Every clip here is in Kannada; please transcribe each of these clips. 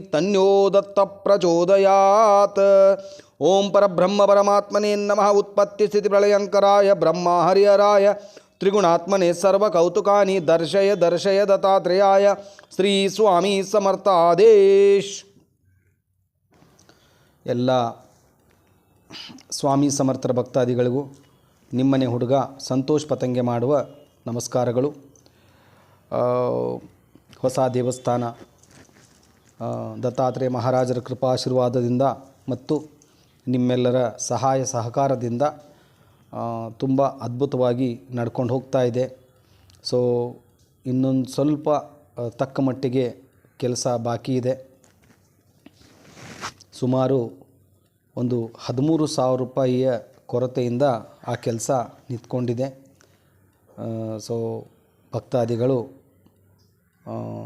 ತನ್ಯೋ ದತ್ತ ಪ್ರಚೋದಯಾತ್. ಓಂ ಪರಬ್ರಹ್ಮ ಪರಮಾತ್ಮನೇ ನಮಃ. ಉತ್ಪತ್ತಿ ಸ್ಥಿತಿ ಪ್ರಳಯಂಕರಾಯ ಬ್ರಹ್ಮ ಹರಿಹರಾಯ. ತ್ರಿಗುಣಾತ್ಮನೆ ಸರ್ವಕೌತುಕಾನಿ ದರ್ಶಯ ದರ್ಶಯ ದತ್ತಾತ್ರೇಯಾಯ. ಶ್ರೀ ಸ್ವಾಮಿ ಸಮರ್ಥಾದೇಶ್. ಎಲ್ಲ ಸ್ವಾಮಿ ಸಮರ್ಥರ ಭಕ್ತಾದಿಗಳಿಗೂ ನಿಮ್ಮನೆ ಹುಡುಗ ಸಂತೋಷ್ ಪತಂಗೆ ಮಾಡುವ ನಮಸ್ಕಾರಗಳು. ಹೊಸ ದೇವಸ್ಥಾನ ದತ್ತಾತ್ರೇಯ ಮಹಾರಾಜರ ಕೃಪಾಶೀರ್ವಾದದಿಂದ ಮತ್ತು ನಿಮ್ಮೆಲ್ಲರ ಸಹಾಯ ಸಹಕಾರದಿಂದ ತುಂಬ ಅದ್ಭುತವಾಗಿ ನಡ್ಕೊಂಡು ಹೋಗ್ತಾ ಇದೆ. ಸೊ ಇನ್ನೊಂದು ಸ್ವಲ್ಪ ತಕ್ಕ ಮಟ್ಟಿಗೆ ಕೆಲಸ ಬಾಕಿ ಇದೆ. ಸುಮಾರು ಒಂದು ಹದಿಮೂರು ಸಾವಿರ ರೂಪಾಯಿಯ ಕೊರತೆಯಿಂದ ಆ ಕೆಲಸ ನಿಂತ್ಕೊಂಡಿದೆ. ಸೊ ಭಕ್ತಾದಿಗಳು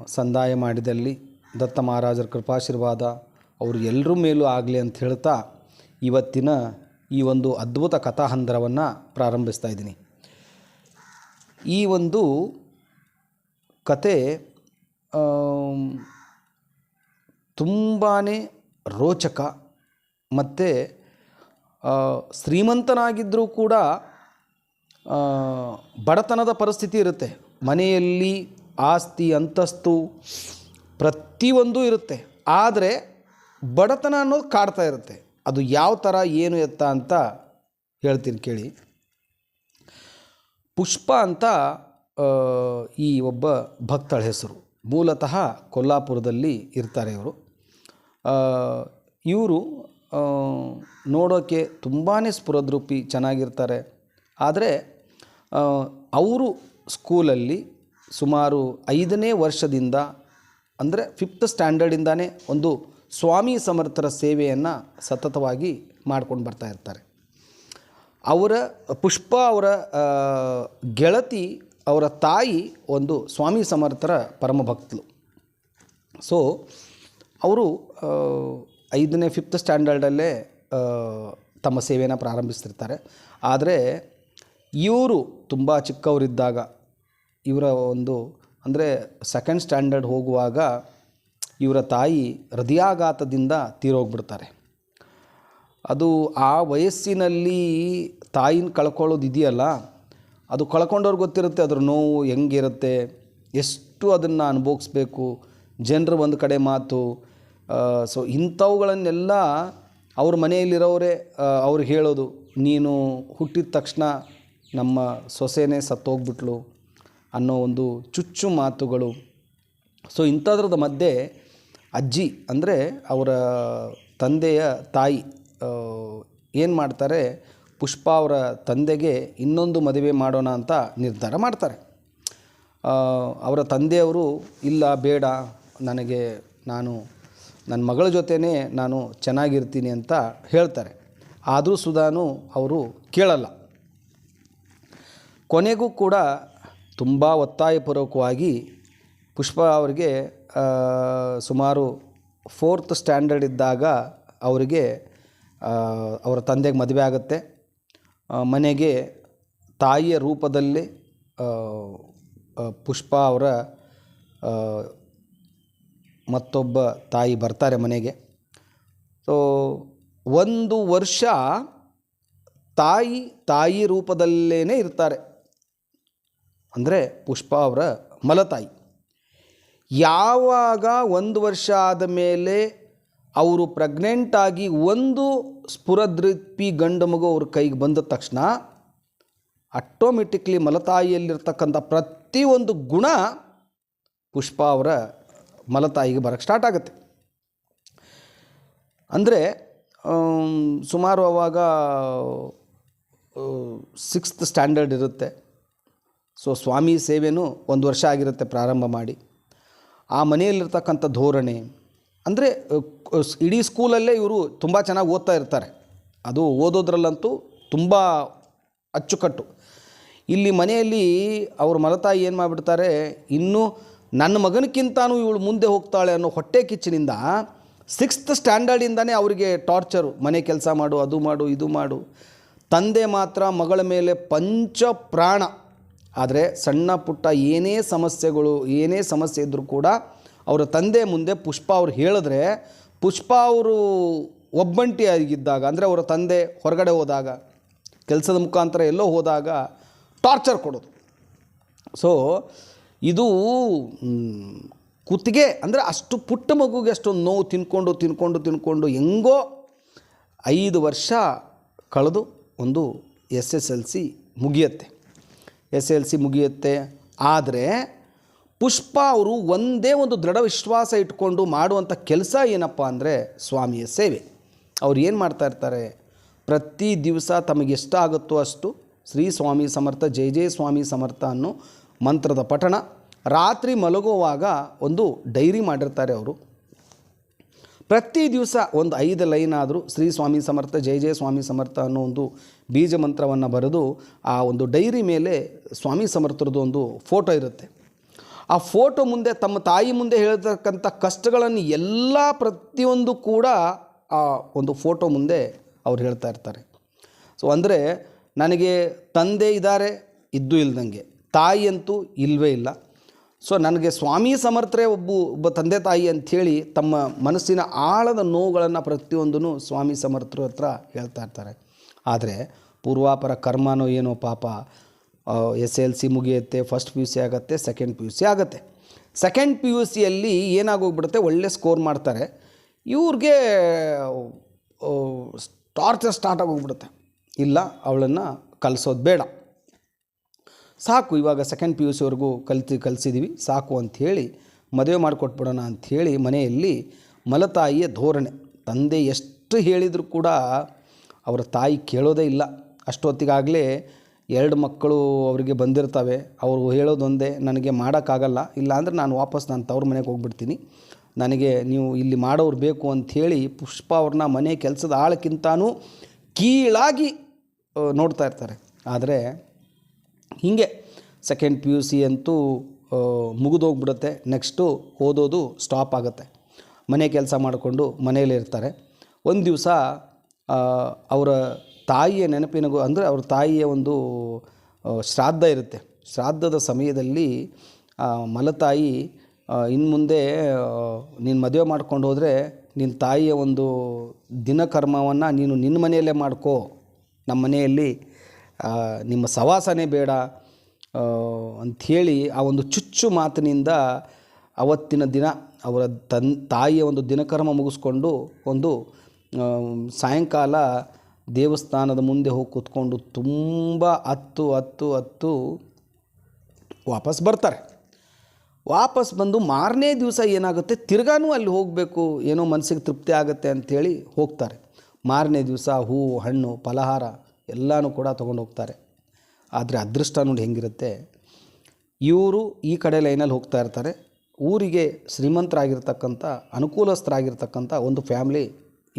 ಸಂದಾಯ ಮಾಡಿದಲ್ಲಿ ದತ್ತ ಮಹಾರಾಜರ ಕೃಪಾಶೀರ್ವಾದ ಅವರು ಎಲ್ಲರ ಮೇಲೂ ಆಗಲಿ ಅಂತ ಹೇಳ್ತಾ ಇವತ್ತಿನ ಈ ಒಂದು ಅದ್ಭುತ ಕಥಾಹಂದರವನ್ನು ಪ್ರಾರಂಭಿಸ್ತಾ ಇದ್ದೀನಿ. ಈ ಒಂದು ಕತೆ ತುಂಬಾ ರೋಚಕ ಮತ್ತು ಶ್ರೀಮಂತನಾಗಿದ್ದರೂ ಕೂಡ ಬಡತನದ ಪರಿಸ್ಥಿತಿ ಇರುತ್ತೆ. ಮನೆಯಲ್ಲಿ ಆಸ್ತಿ, ಅಂತಸ್ತು ಪ್ರತಿಯೊಂದೂ ಇರುತ್ತೆ. ಆದರೆ ಬಡತನ ಅನ್ನೋದು ಕಾಡ್ತಾ ಇರುತ್ತೆ. ಅದು ಯಾವ ಥರ ಏನು ಎತ್ತ ಅಂತ ಹೇಳ್ತೀನಿ ಕೇಳಿ. ಪುಷ್ಪ ಅಂತ ಈ ಒಬ್ಬ ಭಕ್ತಳ ಹೆಸರು. ಮೂಲತಃ ಕೊಲ್ಲಾಪುರದಲ್ಲಿ ಇರ್ತಾರೆ ಇವರು. ಇವರು ನೋಡೋಕ್ಕೆ ತುಂಬಾ ಸ್ಫುರದ್ರೂಪಿ ಚೆನ್ನಾಗಿರ್ತಾರೆ. ಆದರೆ ಅವರು ಸ್ಕೂಲಲ್ಲಿ ಸುಮಾರು ಐದನೇ ವರ್ಷದಿಂದ, ಅಂದರೆ ಫಿಫ್ತ್ ಸ್ಟ್ಯಾಂಡರ್ಡಿಂದಾನೇ ಒಂದು ಸ್ವಾಮಿ ಸಮರ್ಥರ ಸೇವೆಯನ್ನು ಸತತವಾಗಿ ಮಾಡ್ಕೊಂಡು ಬರ್ತಾ ಇರ್ತಾರೆ. ಅವರ ಪುಷ್ಪ ಅವರ ಗೆಳತಿ ಅವರ ತಾಯಿ ಒಂದು ಸ್ವಾಮಿ ಸಮರ್ಥರ ಪರಮ ಭಕ್ತರು ಸೊ ಅವರು ಐದನೇ ಫಿಫ್ತ್ ಸ್ಟ್ಯಾಂಡರ್ಡಲ್ಲೇ ತಮ್ಮ ಸೇವೆಯನ್ನು ಪ್ರಾರಂಭಿಸ್ತಿರ್ತಾರೆ. ಆದರೆ ಇವರು ತುಂಬ ಚಿಕ್ಕವರಿದ್ದಾಗ, ಇವರ ಒಂದು, ಅಂದರೆ ಸೆಕೆಂಡ್ ಸ್ಟ್ಯಾಂಡರ್ಡ್ ಹೋಗುವಾಗ ಇವರ ತಾಯಿ ಹೃದಯಾಘಾತದಿಂದ ತೀರೋಗ್ಬಿಡ್ತಾರೆ. ಅದು ಆ ವಯಸ್ಸಿನಲ್ಲಿ ತಾಯಿನ ಕಳ್ಕೊಳ್ಳೋದು ಇದೆಯಲ್ಲ, ಅದು ಕಳ್ಕೊಂಡವ್ರಿಗೆ ಗೊತ್ತಿರುತ್ತೆ ಅದ್ರ ನೋವು ಹೆಂಗಿರುತ್ತೆ, ಎಷ್ಟು ಅದನ್ನು ಅನುಭವಿಸ್ಬೇಕು, ಜನರು ಒಂದು ಕಡೆ ಮಾತು ಸೊ ಇಂಥವುಗಳನ್ನೆಲ್ಲ ಅವ್ರ ಮನೆಯಲ್ಲಿರೋರೇ ಅವ್ರು ಹೇಳೋದು, ನೀನು ಹುಟ್ಟಿದ ತಕ್ಷಣ ನಮ್ಮ ಸೊಸೆನೇ ಸತ್ತೋಗ್ಬಿಟ್ಲು ಅನ್ನೋ ಒಂದು ಚುಚ್ಚು ಮಾತುಗಳು. ಸೊ ಇಂಥದ್ರದ ಮಧ್ಯೆ ಅಜ್ಜಿ ಅಂದರೆ ಅವರ ತಂದೆಯ ತಾಯಿ ಏನು ಮಾಡ್ತಾರೆ, ಪುಷ್ಪ ಅವರ ತಂದೆಗೆ ಇನ್ನೊಂದು ಮದುವೆ ಮಾಡೋಣ ಅಂತ ನಿರ್ಧಾರ ಮಾಡ್ತಾರೆ. ಅವರ ತಂದೆಯವರು, ಇಲ್ಲ, ಬೇಡ, ನನಗೆ ನಾನು ನನ್ನ ಮಗಳ ಜೊತೆನೇ ನಾನು ಚೆನ್ನಾಗಿರ್ತೀನಿ ಅಂತ ಹೇಳ್ತಾರೆ. ಆದರೂ ಸುಧಾನು ಅವರು ಕೇಳಲ್ಲ. ಕೊನೆಗೂ ಕೂಡ ತುಂಬ ಒತ್ತಾಯಪೂರ್ವಕವಾಗಿ ಪುಷ್ಪ ಅವರಿಗೆ ಸುಮಾರು ಫೋರ್ತ್ ಸ್ಟ್ಯಾಂಡರ್ಡ್ ಇದ್ದಾಗ ಅವರಿಗೆ ಅವರ ತಂದೆಗೆ ಮದುವೆ ಆಗುತ್ತೆ. ಮನೆಗೆ ತಾಯಿಯ ರೂಪದಲ್ಲಿ ಪುಷ್ಪ ಅವರ ಮತ್ತೊಬ್ಬ ತಾಯಿ ಬರ್ತಾರೆ ಮನೆಗೆ. ಸೊ ಒಂದು ವರ್ಷ ತಾಯಿ ತಾಯಿ ರೂಪದಲ್ಲೇ ಇರ್ತಾರೆ. ಅಂದರೆ ಪುಷ್ಪ ಅವರ ಮಲತಾಯಿ. ಯಾವಾಗ ಒಂದು ವರ್ಷ ಆದ ಮೇಲೆ ಅವರು ಪ್ರೆಗ್ನೆಂಟ್ ಆಗಿ ಒಂದು ಸ್ಫುರದೃಪಿ ಗಂಡು ಮಗು ಅವ್ರ ಕೈಗೆ ಬಂದ ತಕ್ಷಣ ಆಟೋಮೆಟಿಕ್ಲಿ ಮಲತಾಯಿಯಲ್ಲಿರ್ತಕ್ಕಂಥ ಪ್ರತಿಯೊಂದು ಗುಣ ಪುಷ್ಪ ಅವರ ಮಲತಾಯಿಗೆ ಬರೋಕ್ಕೆ ಸ್ಟಾರ್ಟ್ ಆಗುತ್ತೆ. ಅಂದರೆ ಸುಮಾರು ಅವಾಗ ಸಿಕ್ಸ್ತ್ ಸ್ಟ್ಯಾಂಡರ್ಡ್ ಇರುತ್ತೆ. ಸೊ ಸ್ವಾಮಿ ಸೇವೆನೂ ಒಂದು ವರ್ಷ ಆಗಿರುತ್ತೆ ಪ್ರಾರಂಭ ಮಾಡಿ. ಆ ಮನೆಯಲ್ಲಿರ್ತಕ್ಕಂಥ ಧೋರಣೆ, ಅಂದರೆ, ಇಡೀ ಸ್ಕೂಲಲ್ಲೇ ಇವರು ತುಂಬ ಚೆನ್ನಾಗಿ ಓದ್ತಾ ಇರ್ತಾರೆ. ಅದು ಓದೋದ್ರಲ್ಲಂತೂ ತುಂಬ ಅಚ್ಚುಕಟ್ಟು. ಇಲ್ಲಿ ಮನೆಯಲ್ಲಿ ಅವ್ರ ಮಲತಾಯಿ ಏನು ಮಾಡಿಬಿಡ್ತಾರೆ, ಇನ್ನೂ ನನ್ನ ಮಗನಕ್ಕಿಂತಾನೂ ಇವಳು ಮುಂದೆ ಹೋಗ್ತಾಳೆ ಅನ್ನೋ ಹೊಟ್ಟೆ ಕಿಚ್ಚಿನಿಂದ ಸಿಕ್ಸ್ತ್ ಸ್ಟ್ಯಾಂಡರ್ಡಿಂದನೇ ಅವರಿಗೆ ಟಾರ್ಚರು, ಮನೆ ಕೆಲಸ ಮಾಡು, ಅದು ಮಾಡು, ಇದು ಮಾಡು. ತಂದೆ ಮಾತ್ರ ಮಗಳ ಮೇಲೆ ಪಂಚ ಪ್ರಾಣ. ಆದರೆ ಸಣ್ಣ ಪುಟ್ಟ ಏನೇ ಸಮಸ್ಯೆಗಳು, ಏನೇ ಸಮಸ್ಯೆ ಇದ್ದರೂ ಕೂಡ ಅವರ ತಂದೆ ಮುಂದೆ ಪುಷ್ಪ ಅವ್ರು ಹೇಳಿದ್ರೆ, ಪುಷ್ಪ ಅವರು ಒಬ್ಬಂಟಿಯಾಗಿದ್ದಾಗ, ಅಂದರೆ ಅವರ ತಂದೆ ಹೊರಗಡೆ ಹೋದಾಗ, ಕೆಲಸದ ಮುಖಾಂತರ ಎಲ್ಲೋ ಹೋದಾಗ ಟಾರ್ಚರ್ ಕೊಡೋದು. ಸೊ ಇದು ಕುತ್ತಿಗೆ ಅಂದರೆ ಅಷ್ಟು ಪುಟ್ಟ ಮಗುಗೆ ಅಷ್ಟೊಂದು ನೋವು ತಿನ್ಕೊಂಡು ತಿನ್ಕೊಂಡು ತಿನ್ಕೊಂಡು ಹೆಂಗೋ ಐದು ವರ್ಷ ಕಳೆದು ಒಂದು ಎಸ್ ಎಸ್ ಎಲ್ ಸಿ ಮುಗಿಯುತ್ತೆ. ಎಸ್ ಎಲ್ ಸಿ ಮುಗಿಯುತ್ತೆ. ಆದರೆ ಪುಷ್ಪ ಅವರು ಒಂದೇ ಒಂದು ದೃಢ ವಿಶ್ವಾಸ ಇಟ್ಕೊಂಡು ಮಾಡುವಂಥ ಕೆಲಸ ಏನಪ್ಪ ಅಂದರೆ ಸ್ವಾಮಿಯ ಸೇವೆ. ಅವ್ರು ಏನು ಮಾಡ್ತಾ ಇರ್ತಾರೆ? ಪ್ರತಿ ದಿವಸ ತಮಗೆ ಎಷ್ಟಾಗುತ್ತೋ ಅಷ್ಟು ಶ್ರೀ ಸ್ವಾಮಿ ಸಮರ್ಥ ಜಯ ಜಯ ಸ್ವಾಮಿ ಸಮರ್ಥ ಅನ್ನೋ ಮಂತ್ರದ ಪಠಣ. ರಾತ್ರಿ ಮಲಗುವಾಗ ಒಂದು ಡೈರಿ ಮಾಡಿರ್ತಾರೆ ಅವರು. ಪ್ರತಿ ದಿವಸ ಒಂದು ಐದು ಲೈನ್ ಆದರೂ ಶ್ರೀ ಸ್ವಾಮಿ ಸಮರ್ಥ ಜಯ ಜಯ ಸ್ವಾಮಿ ಸಮರ್ಥ ಅನ್ನೋ ಒಂದು ಬೀಜ ಮಂತ್ರವನ್ನು ಬರೆದು ಆ ಒಂದು ಡೈರಿ ಮೇಲೆ ಸ್ವಾಮಿ ಸಮರ್ಥರದ್ದು ಒಂದು ಫೋಟೋ ಇರುತ್ತೆ. ಆ ಫೋಟೋ ಮುಂದೆ ತಮ್ಮ ತಾಯಿ ಮುಂದೆ ಹೇಳ್ತಕ್ಕಂಥ ಕಷ್ಟಗಳನ್ನು ಎಲ್ಲ ಪ್ರತಿಯೊಂದು ಕೂಡ ಆ ಒಂದು ಫೋಟೋ ಮುಂದೆ ಅವ್ರು ಹೇಳ್ತಾ ಇರ್ತಾರೆ. ಸೊ ಅಂದರೆ ನನಗೆ ತಂದೆ ಇದ್ದಾರೆ, ಇದ್ದು ಇಲ್ದಂಗೆ. ತಾಯಿ ಅಂತೂ ಇಲ್ಲವೇ ಇಲ್ಲ. ಸೊ ನನಗೆ ಸ್ವಾಮಿ ಸಮರ್ಥರೇ ಒಬ್ಬ ಒಬ್ಬ ತಂದೆ ತಾಯಿ ಅಂಥೇಳಿ ತಮ್ಮ ಮನಸ್ಸಿನ ಆಳದ ನೋವುಗಳನ್ನು ಪ್ರತಿಯೊಂದೂ ಸ್ವಾಮಿ ಸಮರ್ಥರು ಹತ್ರ ಹೇಳ್ತಾ ಇರ್ತಾರೆ. ಆದರೆ ಪೂರ್ವಾಪರ ಕರ್ಮನೋ ಏನೋ ಪಾಪ ಎಸ್ ಎಲ್ ಸಿ ಮುಗಿಯುತ್ತೆ ಫಸ್ಟ್ ಪಿ ಯು ಸಿ ಆಗುತ್ತೆ ಸೆಕೆಂಡ್ ಪಿ ಯು ಸಿ ಆಗುತ್ತೆ. ಸೆಕೆಂಡ್ ಪಿ ಯು ಸಿಯಲ್ಲಿ ಏನಾಗೋಗ್ಬಿಡುತ್ತೆ, ಒಳ್ಳೆ ಸ್ಕೋರ್ ಮಾಡ್ತಾರೆ. ಇವ್ರಿಗೆ ಟಾರ್ಚರ್ ಸ್ಟಾರ್ಟ್ ಆಗೋಗ್ಬಿಡುತ್ತೆ. ಇಲ್ಲ, ಅವಳನ್ನು ಕಲಿಸೋದು ಬೇಡ. ಸಾಕು, ಇವಾಗ ಸೆಕೆಂಡ್ ಪಿ ಯು ಸಿವರೆಗೂ ಕಲ್ತಿ ಕಲಿಸಿದ್ದೀವಿ ಸಾಕು ಅಂಥೇಳಿ ಮದುವೆ ಮಾಡಿಕೊಟ್ಬಿಡೋಣ ಅಂಥೇಳಿ ಮನೆಯಲ್ಲಿ ಮಲತಾಯಿಯ ಧೋರಣೆ. ತಂದೆ ಎಷ್ಟು ಹೇಳಿದರೂ ಕೂಡ ಅವರ ತಾಯಿ ಕೇಳೋದೇ ಇಲ್ಲ. ಅಷ್ಟೊತ್ತಿಗಾಗಲೇ ಎರಡು ಮಕ್ಕಳು ಅವರಿಗೆ ಬಂದಿರ್ತವೆ. ಅವರು ಹೇಳೋದೊಂದೇ, ನನಗೆ ಮಾಡೋಕ್ಕಾಗಲ್ಲ. ಇಲ್ಲಾಂದ್ರೆ ನಾನು ವಾಪಸ್ ನಾನು ತವ್ರ ಮನೆಗೆ ಹೋಗ್ಬಿಡ್ತೀನಿ. ನನಗೆ ನೀವು ಇಲ್ಲಿ ಮಾಡೋರು ಬೇಕು ಅಂಥೇಳಿ ಪುಷ್ಪ ಅವ್ರನ್ನ ಮನೆ ಕೆಲಸದ ಆಳಕ್ಕಿಂತಾನೂ ಕೀಳಾಗಿ ನೋಡ್ತಾ ಇರ್ತಾರೆ. ಆದರೆ ಹೀಗೆ ಸೆಕೆಂಡ್ ಪಿ ಯು ಸಿ ಅಂತೂ ಮುಗಿದೋಗ್ಬಿಡುತ್ತೆ. ನೆಕ್ಸ್ಟು ಓದೋದು ಸ್ಟಾಪ್ ಆಗುತ್ತೆ. ಮನೆ ಕೆಲಸ ಮಾಡಿಕೊಂಡು ಮನೆಯಲ್ಲೇ ಇರ್ತಾರೆ. ಒಂದು ದಿವಸ ಅವರ ತಾಯಿಯ ನೆನಪಿನಗೂ, ಅಂದರೆ ಅವ್ರ ತಾಯಿಯ ಒಂದು ಶ್ರಾದ್ದ ಇರುತ್ತೆ. ಶ್ರಾದ್ದದ ಸಮಯದಲ್ಲಿ ಮಲತಾಯಿ ಇನ್ನು ಮುಂದೆ ನೀನು ಮದುವೆ ಮಾಡ್ಕೊಂಡು ಹೋದರೆ ನಿನ್ನ ತಾಯಿಯ ಒಂದು ದಿನಕರ್ಮವನ್ನು ನೀನು ನಿನ್ನ ಮನೆಯಲ್ಲೇ ಮಾಡ್ಕೋ. ನಮ್ಮ ಮನೆಯಲ್ಲಿ ನಿಮ್ಮ ಸವಾಸನೆ ಬೇಡ ಅಂಥೇಳಿ ಆ ಒಂದು ಚುಚ್ಚು ಮಾತಿನಿಂದ ಅವತ್ತಿನ ದಿನ ಅವರ ತನ್, ತಾಯಿಯ ಒಂದು ದಿನಕರ್ಮ ಮುಗಿಸ್ಕೊಂಡು ಒಂದು ಸಾಯಂಕಾಲ ದೇವಸ್ಥಾನದ ಮುಂದೆ ಹೋಗಿ ಕೂತ್ಕೊಂಡು ತುಂಬ ಹತ್ತು ಹತ್ತು ಹತ್ತು ವಾಪಸ್ ಬರ್ತಾರೆ. ವಾಪಸ್ ಬಂದು ಮಾರನೇ ದಿವಸ ಏನಾಗುತ್ತೆ? ತಿರ್ಗಾನೂ ಅಲ್ಲಿ ಹೋಗಬೇಕು, ಏನೋ ಮನಸ್ಸಿಗೆ ತೃಪ್ತಿ ಆಗುತ್ತೆ ಅಂಥೇಳಿ ಹೋಗ್ತಾರೆ. ಮಾರನೇ ದಿವಸ ಹೂವು, ಹಣ್ಣು, ಫಲಹಾರ ಎಲ್ಲನೂ ಕೂಡ ತೊಗೊಂಡು ಹೋಗ್ತಾರೆ. ಆದರೆ ಅದೃಷ್ಟ ನೋಡಿ ಹೆಂಗಿರುತ್ತೆ? ಇವರು ಈ ಕಡೆ ಲೈನಲ್ಲಿ ಹೋಗ್ತಾ ಇರ್ತಾರೆ. ಊರಿಗೆ ಶ್ರೀಮಂತರಾಗಿರ್ತಕ್ಕಂಥ, ಅನುಕೂಲಸ್ಥರಾಗಿರ್ತಕ್ಕಂಥ ಒಂದು ಫ್ಯಾಮ್ಲಿ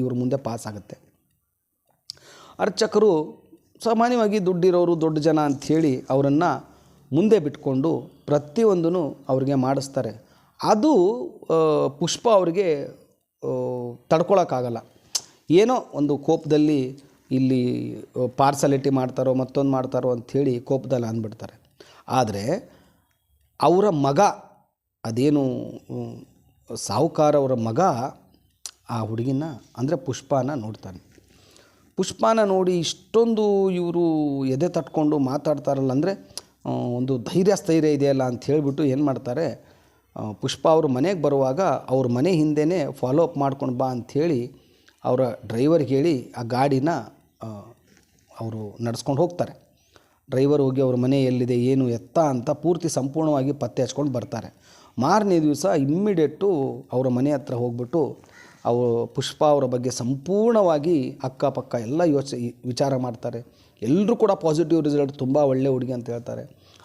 ಇವ್ರ ಮುಂದೆ ಪಾಸ್ ಆಗುತ್ತೆ. ಅರ್ಚಕರು ಸಾಮಾನ್ಯವಾಗಿ ದುಡ್ಡಿರೋರು ದೊಡ್ಡ ಜನ ಅಂಥೇಳಿ ಅವರನ್ನು ಮುಂದೆ ಬಿಟ್ಕೊಂಡು ಪ್ರತಿಯೊಂದನ್ನು ಅವ್ರಿಗೆ ಮಾಡಿಸ್ತಾರೆ. ಅದು ಪುಷ್ಪ ಅವರಿಗೆ ತಡ್ಕೊಳೋಕ್ಕಾಗಲ್ಲ. ಏನೋ ಒಂದು ಕೋಪದಲ್ಲಿ ಇಲ್ಲಿ ಪಾರ್ಸಲಿಟಿ ಮಾಡ್ತಾರೋ, ಮತ್ತೊಂದು ಮಾಡ್ತಾರೋ ಅಂಥೇಳಿ ಕೋಪದಲ್ಲಿ ಅಂದ್ಬಿಡ್ತಾರೆ. ಆದರೆ, ಅವರ ಮಗ, ಅದೇನು ಸಾಹುಕಾರ ಅವರ ಮಗ, ಆ ಹುಡುಗಿನ, ಅಂದರೆ ಪುಷ್ಪಾನ ನೋಡ್ತಾನೆ. ಪುಷ್ಪಾನ ನೋಡಿ ಇಷ್ಟೊಂದು ಇವರು ಎದೆ ತಟ್ಕೊಂಡು ಮಾತಾಡ್ತಾರಲ್ಲ, ಅಂದರೆ ಒಂದು ಧೈರ್ಯ, ಸ್ಥೈರ್ಯ ಇದೆಯಲ್ಲ ಅಂತ ಹೇಳಿಬಿಟ್ಟು ಏನು ಮಾಡ್ತಾರೆ ಪುಷ್ಪ ಅವ್ರ ಮನೆಗೆ ಬರುವಾಗ ಅವ್ರ ಮನೆ ಹಿಂದೆನೇ ಫಾಲೋ ಅಪ್ ಮಾಡ್ಕೊಂಡು ಬಾ ಅಂಥೇಳಿ ಅವರ ಡ್ರೈವರ್ಗೆ ಹೇಳಿ ಆ ಗಾಡಿನ ಅವರು ನಡೆಸ್ಕೊಂಡು ಹೋಗ್ತಾರೆ. ಡ್ರೈವರ್ ಹೋಗಿ ಅವ್ರ ಮನೆ ಎಲ್ಲಿದೆ, ಏನು ಎತ್ತ ಅಂತ ಪೂರ್ತಿ ಸಂಪೂರ್ಣವಾಗಿ ಪತ್ತೆ ಹಚ್ಕೊಂಡು ಬರ್ತಾರೆ. ಮಾರನೇ ದಿವಸ ಇಮ್ಮಿಡಿಯೇಟು ಅವರ ಮನೆ ಹತ್ರ ಹೋಗ್ಬಿಟ್ಟು ಅವರು ಪುಷ್ಪ ಅವರ ಬಗ್ಗೆ ಸಂಪೂರ್ಣವಾಗಿ ಅಕ್ಕಪಕ್ಕ ಎಲ್ಲ ಯೋಚ ವಿಚಾರ ಮಾಡ್ತಾರೆ. ಎಲ್ಲರೂ ಕೂಡ ಪಾಸಿಟಿವ್ ರಿಸಲ್ಟ್ ತುಂಬ ಒಳ್ಳೆ ಹುಡುಗಿ ಅಂತ ಹೇಳ್ತಾರೆ.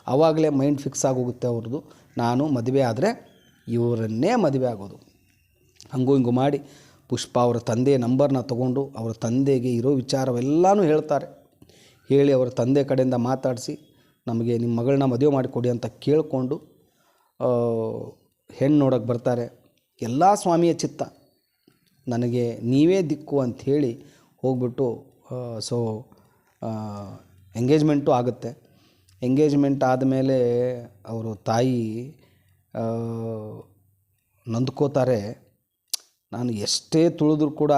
ಆವಾಗಲೇ ಮೈಂಡ್ ಫಿಕ್ಸ್ ಆಗೋಗುತ್ತೆ ಅವ್ರದ್ದು. ನಾನು ಮದುವೆ ಆದರೆ ಇವರನ್ನೇ ಮದುವೆ ಆಗೋದು. ಹಂಗೂ ಹಿಂಗೂ ಮಾಡಿ ಪುಷ್ಪ ಅವರ ತಂದೆಯ ನಂಬರ್ನ ತಗೊಂಡು ಅವರ ತಂದೆಗೆ ಇರೋ ವಿಚಾರವೆಲ್ಲನೂ ಹೇಳ್ತಾರೆ. ಹೇಳಿ ಅವರ ತಂದೆ ಕಡೆಯಿಂದ ಮಾತಾಡಿಸಿ, ನಮಗೆ ನಿಮ್ಮ ಮಗಳನ್ನ ಮದುವೆ ಮಾಡಿಕೊಡಿ ಅಂತ ಕೇಳಿಕೊಂಡು ಹೆಣ್ಣು ನೋಡೋಕ್ಕೆ ಬರ್ತಾರೆ. ಎಲ್ಲ ಸ್ವಾಮಿಯ ಚಿತ್ತ. ನನಗೆ ನೀವೇ ದಿಕ್ಕು ಅಂಥೇಳಿ ಹೋಗ್ಬಿಟ್ಟು ಸೊ ಎಂಗೇಜ್ಮೆಂಟು ಆಗುತ್ತೆ. ಎಂಗೇಜ್ಮೆಂಟ್ ಆದಮೇಲೆ ಅವರು ತಾಯಿ ನೊಂದ್ಕೋತಾರೆ. ನಾನು ಎಷ್ಟೇ ತುಳಿದ್ರು ಕೂಡ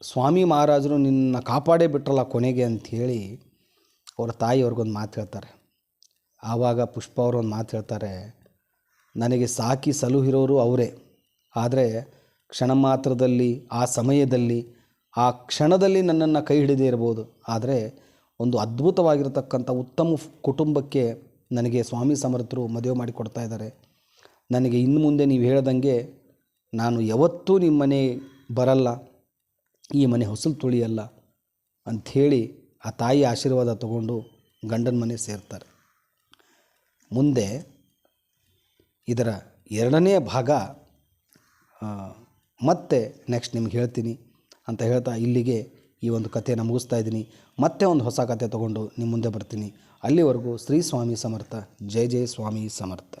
ಸ್ವಾಮಿ ಮಹಾರಾಜರು ನಿನ್ನ ಕಾಪಾಡೇ ಬಿಟ್ರಲ್ಲ ಕೊನೆಗೆ ಅಂಥೇಳಿ ಅವ್ರ ತಾಯಿ ಅವ್ರಿಗೊಂದು ಮಾತು ಹೇಳ್ತಾರೆ. ಆವಾಗ ಪುಷ್ಪ ಅವರು ಒಂದು ಮಾತು ಹೇಳ್ತಾರೆ, ನನಗೆ ಸಾಕಿ ಸಲುಹಿರೋರು ಅವರೇ, ಆದರೆ ಕ್ಷಣ ಮಾತ್ರದಲ್ಲಿ, ಆ ಸಮಯದಲ್ಲಿ, ಆ ಕ್ಷಣದಲ್ಲಿ ನನ್ನನ್ನು ಕೈ ಹಿಡಿದೇ ಇರ್ಬೋದು, ಆದರೆ ಒಂದು ಅದ್ಭುತವಾಗಿರತಕ್ಕಂಥ ಉತ್ತಮ ಕುಟುಂಬಕ್ಕೆ ನನಗೆ ಸ್ವಾಮಿ ಸಮರ್ಥರು ಮದುವೆ ಮಾಡಿ ಕೊಡ್ತಾ ಇದ್ದಾರೆ. ನನಗೆ ಇನ್ನು ಮುಂದೆ ನೀವು ಹೇಳ್ದಂಗೆ ನಾನು ಯಾವತ್ತೂ ನಿಮ್ಮ ಮನೆ ಬರಲ್ಲ, ಈ ಮನೆ ಹೊಸಲು ತುಳಿಯಲ್ಲ ಅಂಥೇಳಿ ಆ ತಾಯಿ ಆಶೀರ್ವಾದ ತಗೊಂಡು ಗಂಡನ ಮನೆ ಸೇರ್ತಾರೆ. ಮುಂದೆ ಇದರ ಎರಡನೇ ಭಾಗ ಮತ್ತೆ ನೆಕ್ಸ್ಟ್ ನಿಮ್ಗೆ ಹೇಳ್ತೀನಿ ಅಂತ ಹೇಳ್ತಾ ಇಲ್ಲಿಗೆ ಈ ಒಂದು ಕಥೆಯನ್ನು ಮುಗಿಸ್ತಾ ಇದ್ದೀನಿ. ಮತ್ತೆ ಒಂದು ಹೊಸ ಕಥೆ ತಗೊಂಡು ನಿಮ್ಮ ಮುಂದೆ ಬರ್ತೀನಿ. ಅಲ್ಲಿವರೆಗೂ ಶ್ರೀ ಸ್ವಾಮಿ ಸಮರ್ಥ, ಜೈ ಜೈ ಸ್ವಾಮಿ ಸಮರ್ಥ.